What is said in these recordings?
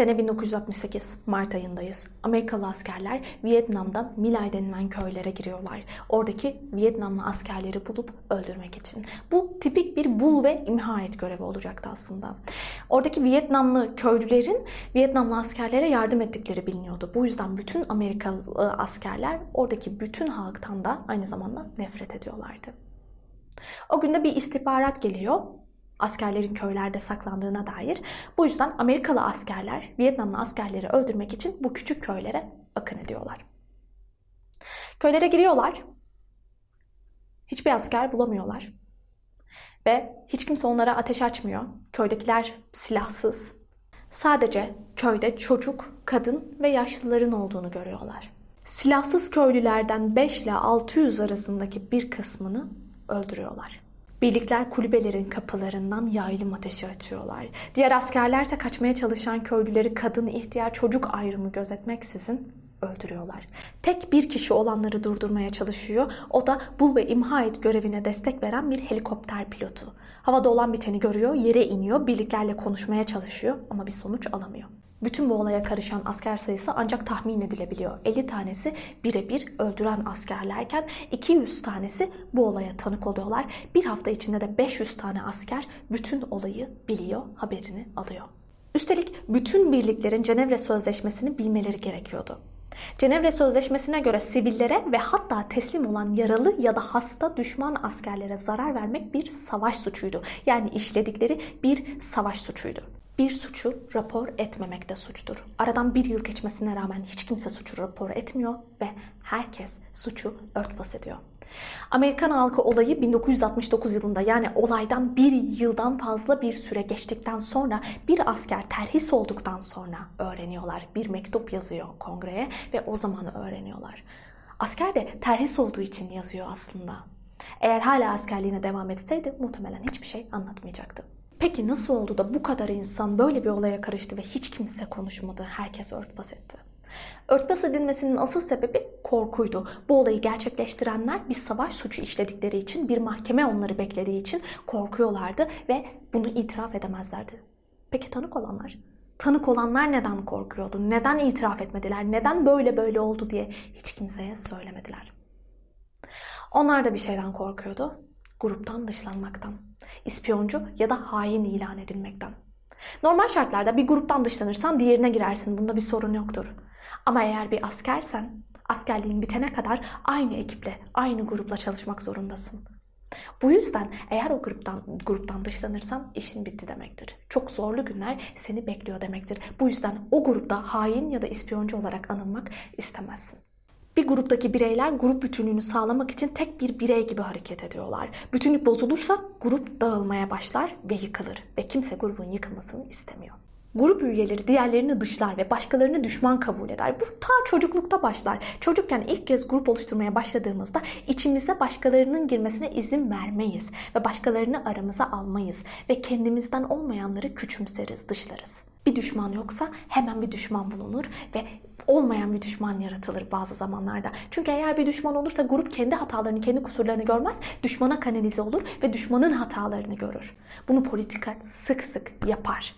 Sene 1968, Mart ayındayız. Amerikalı askerler Vietnam'da Milay denilen köylere giriyorlar. Oradaki Vietnamlı askerleri bulup öldürmek için. Bu tipik bir bul ve imha et görevi olacaktı aslında. Oradaki Vietnamlı köylülerin Vietnamlı askerlere yardım ettikleri biliniyordu. Bu yüzden bütün Amerikalı askerler oradaki bütün halktan da aynı zamanda nefret ediyorlardı. O günde bir istihbarat geliyor askerlerin köylerde saklandığına dair. Bu yüzden Amerikalı askerler Vietnamlı askerleri öldürmek için bu küçük köylere akın ediyorlar. Köylere giriyorlar. Hiçbir asker bulamıyorlar. Ve hiç kimse onlara ateş açmıyor. Köydekiler silahsız. Sadece köyde çocuk, kadın ve yaşlıların olduğunu görüyorlar. Silahsız köylülerden 5 ile 600 arasındaki bir kısmını öldürüyorlar. Birlikler kulübelerin kapılarından yaylım ateşi açıyorlar. Diğer askerlerse kaçmaya çalışan köylüleri kadın, ihtiyar, çocuk ayrımı gözetmeksizin öldürüyorlar. Tek bir kişi olanları durdurmaya çalışıyor. O da bul ve imha et görevine destek veren bir helikopter pilotu. Havada olan biteni görüyor, yere iniyor, birliklerle konuşmaya çalışıyor ama bir sonuç alamıyor. Bütün bu olaya karışan asker sayısı ancak tahmin edilebiliyor. 50 tanesi birebir öldüren askerlerken 200 tanesi bu olaya tanık oluyorlar. Bir hafta içinde de 500 tane asker bütün olayı biliyor, haberini alıyor. Üstelik bütün birliklerin Cenevre Sözleşmesi'ni bilmeleri gerekiyordu. Cenevre Sözleşmesi'ne göre sivillere ve hatta teslim olan yaralı ya da hasta düşman askerlere zarar vermek bir savaş suçuydu. Yani işledikleri bir savaş suçuydu. Bir suçu rapor etmemek de suçtur. Aradan bir yıl geçmesine rağmen hiç kimse suçu rapor etmiyor ve herkes suçu örtbas ediyor. Amerikan halkı olayı 1969 yılında yani olaydan bir yıldan fazla bir süre geçtikten sonra bir asker terhis olduktan sonra öğreniyorlar. Bir mektup yazıyor kongreye ve o zaman öğreniyorlar. Asker de terhis olduğu için yazıyor aslında. Eğer hala askerliğine devam etseydi muhtemelen hiçbir şey anlatmayacaktı. Peki nasıl oldu da bu kadar insan böyle bir olaya karıştı ve hiç kimse konuşmadı, herkes örtbas etti? Örtbas edilmesinin asıl sebebi korkuydu. Bu olayı gerçekleştirenler bir savaş suçu işledikleri için, bir mahkeme onları beklediği için korkuyorlardı ve bunu itiraf edemezlerdi. Peki tanık olanlar? Tanık olanlar neden korkuyordu? Neden itiraf etmediler? Neden böyle böyle oldu diye hiç kimseye söylemediler. Onlar da bir şeyden korkuyordu. Gruptan dışlanmaktan, ispiyoncu ya da hain ilan edilmekten. Normal şartlarda bir gruptan dışlanırsan diğerine girersin. Bunda bir sorun yoktur. Ama eğer bir askersen askerliğin bitene kadar aynı ekiple, aynı grupla çalışmak zorundasın. Bu yüzden eğer o gruptan gruptan dışlanırsan işin bitti demektir. Çok zorlu günler seni bekliyor demektir. Bu yüzden o grupta hain ya da ispiyoncu olarak anılmak istemezsin. Bir gruptaki bireyler grup bütünlüğünü sağlamak için tek bir birey gibi hareket ediyorlar. Bütünlük bozulursa grup dağılmaya başlar ve yıkılır ve kimse grubun yıkılmasını istemiyor. Grup üyeleri diğerlerini dışlar ve başkalarını düşman kabul eder. Bu ta çocuklukta başlar. Çocukken ilk kez grup oluşturmaya başladığımızda içimize başkalarının girmesine izin vermeyiz ve başkalarını aramıza almayız ve kendimizden olmayanları küçümseriz, dışlarız. Bir düşman yoksa hemen bir düşman bulunur ve olmayan bir düşman yaratılır bazı zamanlarda. Çünkü eğer bir düşman olursa grup kendi hatalarını, kendi kusurlarını görmez, düşmana kanalize olur ve düşmanın hatalarını görür. Bunu politika sık sık yapar.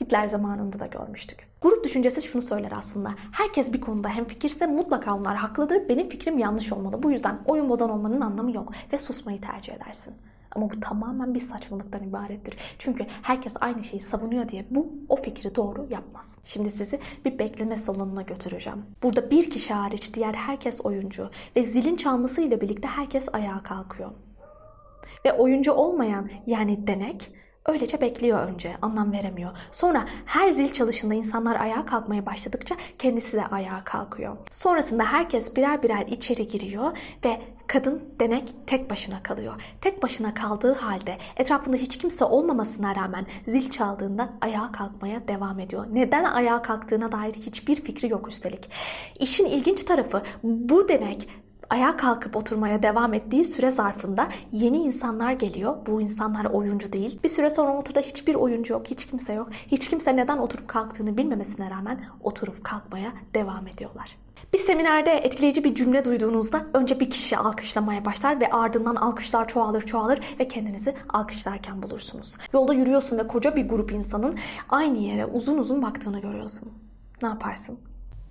Hitler zamanında da görmüştük. Grup düşüncesi şunu söyler aslında. Herkes bir konuda hemfikirse mutlaka onlar haklıdır. Benim fikrim yanlış olmalı. Bu yüzden oyun bozan olmanın anlamı yok ve susmayı tercih edersin. Ama bu tamamen bir saçmalıktan ibarettir. Çünkü herkes aynı şeyi savunuyor diye bu o fikri doğru yapmaz. Şimdi sizi bir bekleme salonuna götüreceğim. Burada bir kişi hariç diğer herkes oyuncu ve zilin çalmasıyla birlikte herkes ayağa kalkıyor. Ve oyuncu olmayan yani denek Öylece bekliyor önce, anlam veremiyor. Sonra her zil çalışında insanlar ayağa kalkmaya başladıkça kendisi de ayağa kalkıyor. Sonrasında herkes birer birer içeri giriyor ve kadın denek tek başına kalıyor. Tek başına kaldığı halde etrafında hiç kimse olmamasına rağmen zil çaldığında ayağa kalkmaya devam ediyor. Neden ayağa kalktığına dair hiçbir fikri yok üstelik. İşin ilginç tarafı bu denek ayağa kalkıp oturmaya devam ettiği süre zarfında yeni insanlar geliyor. Bu insanlar oyuncu değil. Bir süre sonra ortada hiçbir oyuncu yok, hiç kimse yok. Hiç kimse neden oturup kalktığını bilmemesine rağmen oturup kalkmaya devam ediyorlar. Bir seminerde etkileyici bir cümle duyduğunuzda önce bir kişi alkışlamaya başlar ve ardından alkışlar çoğalır çoğalır ve kendinizi alkışlarken bulursunuz. Yolda yürüyorsun ve koca bir grup insanın aynı yere uzun uzun baktığını görüyorsun. Ne yaparsın?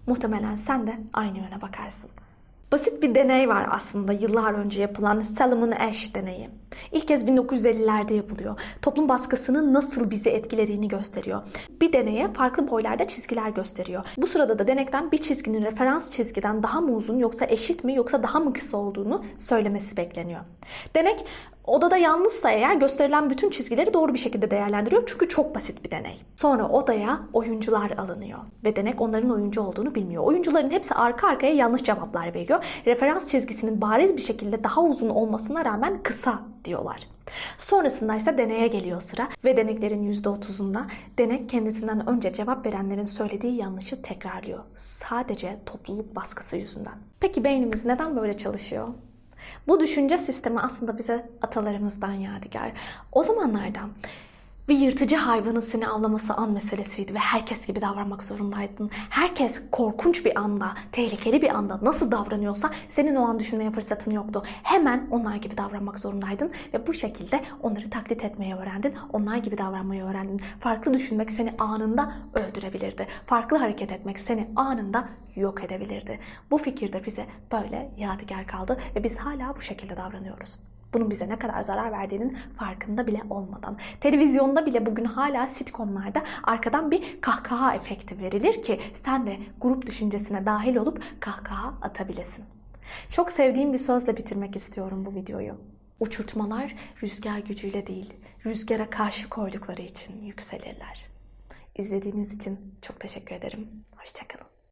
Muhtemelen sen de aynı yöne bakarsın. Basit bir deney var aslında yıllar önce yapılan Salomon Ash deneyi. İlk kez 1950'lerde yapılıyor. Toplum baskısının nasıl bizi etkilediğini gösteriyor. Bir deneye farklı boylarda çizgiler gösteriyor. Bu sırada da denekten bir çizginin referans çizgiden daha mı uzun yoksa eşit mi yoksa daha mı kısa olduğunu söylemesi bekleniyor. Denek Odada yalnızsa eğer gösterilen bütün çizgileri doğru bir şekilde değerlendiriyor çünkü çok basit bir deney. Sonra odaya oyuncular alınıyor ve denek onların oyuncu olduğunu bilmiyor. Oyuncuların hepsi arka arkaya yanlış cevaplar veriyor. Referans çizgisinin bariz bir şekilde daha uzun olmasına rağmen kısa diyorlar. Sonrasında ise deneye geliyor sıra ve deneklerin %30'unda denek kendisinden önce cevap verenlerin söylediği yanlışı tekrarlıyor. Sadece topluluk baskısı yüzünden. Peki beynimiz neden böyle çalışıyor? Bu düşünce sistemi aslında bize atalarımızdan yadigar. O zamanlarda bir yırtıcı hayvanın seni avlaması an meselesiydi ve herkes gibi davranmak zorundaydın. Herkes korkunç bir anda, tehlikeli bir anda nasıl davranıyorsa senin o an düşünmeye fırsatın yoktu. Hemen onlar gibi davranmak zorundaydın ve bu şekilde onları taklit etmeyi öğrendin. Onlar gibi davranmayı öğrendin. Farklı düşünmek seni anında öldürebilirdi. Farklı hareket etmek seni anında yok edebilirdi. Bu fikir de bize böyle yadigar kaldı ve biz hala bu şekilde davranıyoruz. Bunun bize ne kadar zarar verdiğinin farkında bile olmadan. Televizyonda bile bugün hala sitcomlarda arkadan bir kahkaha efekti verilir ki sen de grup düşüncesine dahil olup kahkaha atabilesin. Çok sevdiğim bir sözle bitirmek istiyorum bu videoyu. Uçurtmalar rüzgar gücüyle değil, rüzgara karşı koydukları için yükselirler. İzlediğiniz için çok teşekkür ederim. Hoşçakalın.